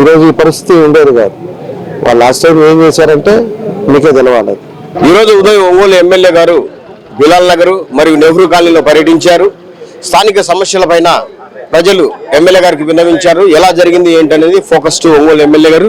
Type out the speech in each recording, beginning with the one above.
ఈరోజు ఈ పరిస్థితి ఉండేది కాదు. వాళ్ళు లాస్ట్ టైం ఏం చేశారంటే మీకే తెలవాలి. ఈరోజు ఉదయం ఒంగోలు ఎమ్మెల్యే గారు బిలాల్ నగరు మరియు నెహ్రూ కాలనీలో పర్యటించారు. స్థానిక సమస్యలపైన ప్రజలు ఎమ్మెల్యే గారికి విన్నవించారు. ఎలా జరిగింది ఏంటనేది ఫోకస్ టు ఒంగోలు ఎమ్మెల్యే గారు.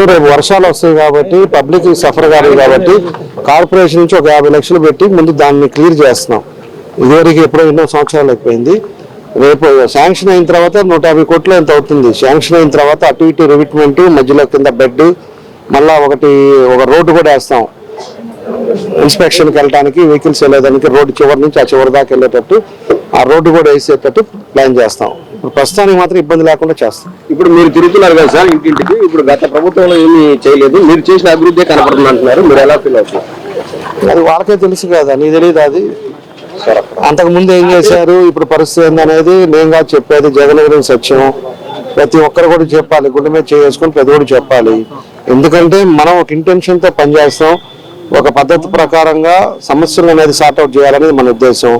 దుమ్ములేస్తూ రేపు వర్షాలు వస్తాయి కాబట్టి పబ్లిక్ సఫర్ కాదు కాబట్టి కార్పొరేషన్ నుంచి ఒక యాభై లక్షలు పెట్టి ముందు దాన్ని క్లియర్ చేస్తున్నాం. ఇదివరకు ఎప్పుడో ఎన్నో సంవత్సరాలు అయిపోయింది. రేపు శాంక్షన్ అయిన తర్వాత నూట యాభై కోట్లు ఎంత అవుతుంది? శాంక్షన్ అయిన తర్వాత అటు ఇటు రివిట్మెంట్ మధ్యలో కింద బెడ్ మళ్ళా ఒకటి ఒక రోడ్డు కూడా వేస్తాం. ఇన్స్పెక్షన్కి వెళ్ళడానికి వెహికల్స్ వెళ్ళేదానికి రోడ్డు చివరి నుంచి ఆ చివరి దాకా వెళ్ళేటట్టు ఆ రోడ్డు కూడా వేసేటట్టు ప్లాన్ చేస్తాం. ఇప్పుడు ప్రస్తుతానికి మాత్రం ఇబ్బంది లేకుండా చేస్తాం. ఇప్పుడు మీరు తిరుగుతున్నారు కదా సార్ ఇంటింటికి ఇప్పుడు గత ప్రభుత్వంలో ఏమీ చేయలేదు. మీరు చేసిన అభివృద్ధి కనపడుతుంది అంటున్నారు. మీరు ఎలా ఫీల్ అవుతున్నారు? అది వాళ్ళకే తెలుసు కదా నీ తెలియదు అది? అంతకు ముందు ఏం చేశారు? ఇప్పుడు పరిస్థితి ఏందనేది నేను కాదు చెప్పేది. జగన్ సత్యం. ప్రతి ఒక్కరు కూడా చెప్పాలి. గుండె మీద చేసుకొని ప్రతి ఒక్కరు చెప్పాలి. ఎందుకంటే మనం ఒక ఇంటెన్షన్తో పనిచేస్తాం. ఒక పద్ధతి ప్రకారంగా సమస్యలు అనేది సార్ట్అవుట్ చేయాలనేది మన ఉద్దేశం.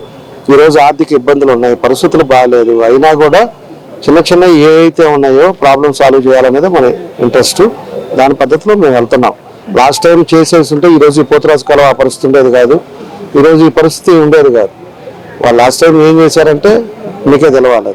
ఈ రోజు ఆర్థిక ఇబ్బందులు ఉన్నాయి పరిస్థితులు బాగాలేదు అయినా కూడా చిన్న చిన్న ఏవైతే ఉన్నాయో ప్రాబ్లమ్ సాల్వ్ చేయాలనేది మన ఇంట్రెస్ట్. దాని పద్ధతిలో మేము వెళ్తున్నాం. లాస్ట్ టైం చేసేసి ఉంటే ఈరోజు ఈ పోతురాజు కాలం ఆ పరిస్థితి ఉండేది కాదు. ఈరోజు ఈ పరిస్థితి ఉండేది కాదు. వాళ్ళు లాస్ట్ టైం ఏం చేశారంటే మీకే తెలవాలి.